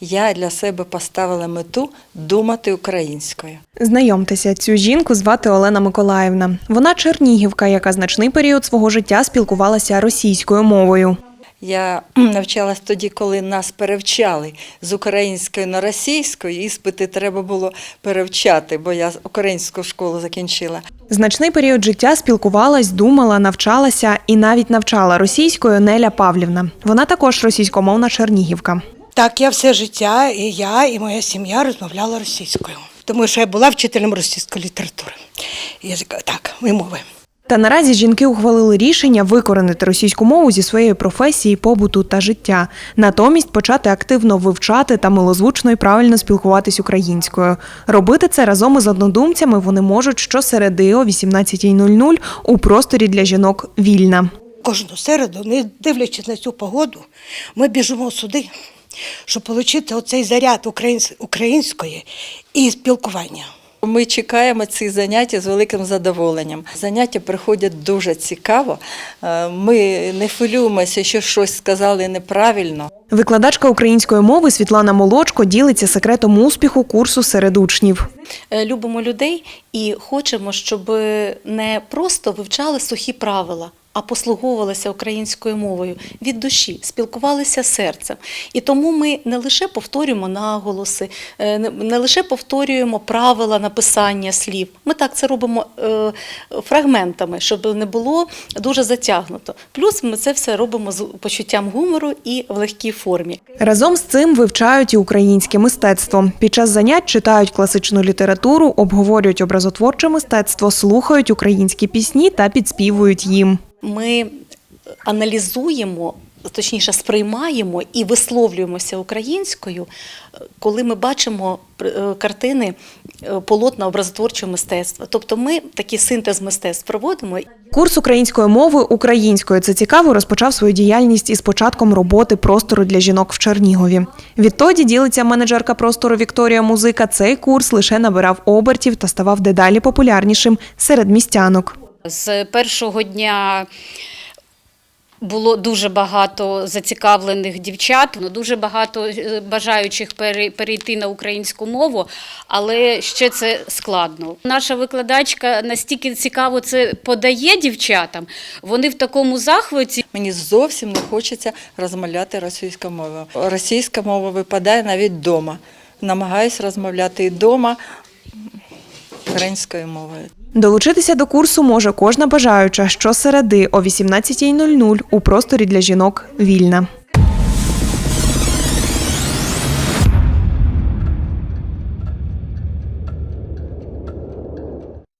я для себе поставила мету думати українською. Знайомтеся, цю жінку звати Олена Миколаївна. Вона чернігівка, яка значний період свого життя спілкувалася російською мовою. Я навчалась тоді, коли нас перевчали з української на російську, іспити треба було перевчати, бо я українську школу закінчила. Значний період життя спілкувалась, думала, навчалася і навіть навчала російською Неля Павлівна. Вона також російськомовна чернігівка. Так, я все життя, і я, і моя сім'я розмовляла російською. Тому що я була вчителем російської літератури. Язика, так, і мови. Та наразі жінки ухвалили рішення викоренити російську мову зі своєї професії, побуту та життя, натомість почати активно вивчати та милозвучно і правильно спілкуватись українською. Робити це разом із однодумцями вони можуть щосереди о 18.00 у просторі для жінок Вільна. Кожну середу, не дивлячись на цю погоду, ми біжимо сюди, щоб отримати оцей заряд українсь- української і спілкування. Ми чекаємо цих занять з великим задоволенням. Заняття приходять дуже цікаво. Е, Ми не хвилюємося, що щось сказали неправильно. Викладачка української мови Світлана Молочко ділиться секретом успіху курсу серед учнів. Е, любимо людей і хочемо, щоб не просто вивчали сухі правила, а послуговувалися українською мовою від душі, спілкувалися серцем. І тому ми не лише повторюємо наголоси, е, не- лише повторюємо правила написання слів. Ми так це робимо е, фрагментами, щоб не було дуже затягнуто. Плюс ми це все робимо з почуттям гумору і в легкій формі. Разом з цим вивчають і українське мистецтво. Під час занять читають класичну літературу, обговорюють образотворче мистецтво, слухають українські пісні та підспівують їм. Ми аналізуємо, точніше, сприймаємо і висловлюємося українською, е, коли ми бачимо е, картини е, полотна образотворчого мистецтва. Тобто ми такий синтез мистецтв проводимо. Курс української мови українською це цікаво розпочав свою діяльність із початком роботи простору для жінок в Чернігові. Відтоді ділиться менеджерка простору Вікторія Музика. Цей курс лише набирав обертів та ставав дедалі популярнішим серед містянок. З першого дня було дуже багато зацікавлених дівчат, ну, дуже багато е, бажаючих перейти на українську мову, але ще це складно. Наша викладачка настільки цікаво це подає дівчатам, вони в такому захваті. Мені зовсім не хочеться розмовляти російською мовою. Російська мова випадає навіть вдома. Намагаюсь розмовляти і вдома українською мовою. Долучитися до курсу може кожна бажаюча щосереди о 18.00 у просторі для жінок Вільна.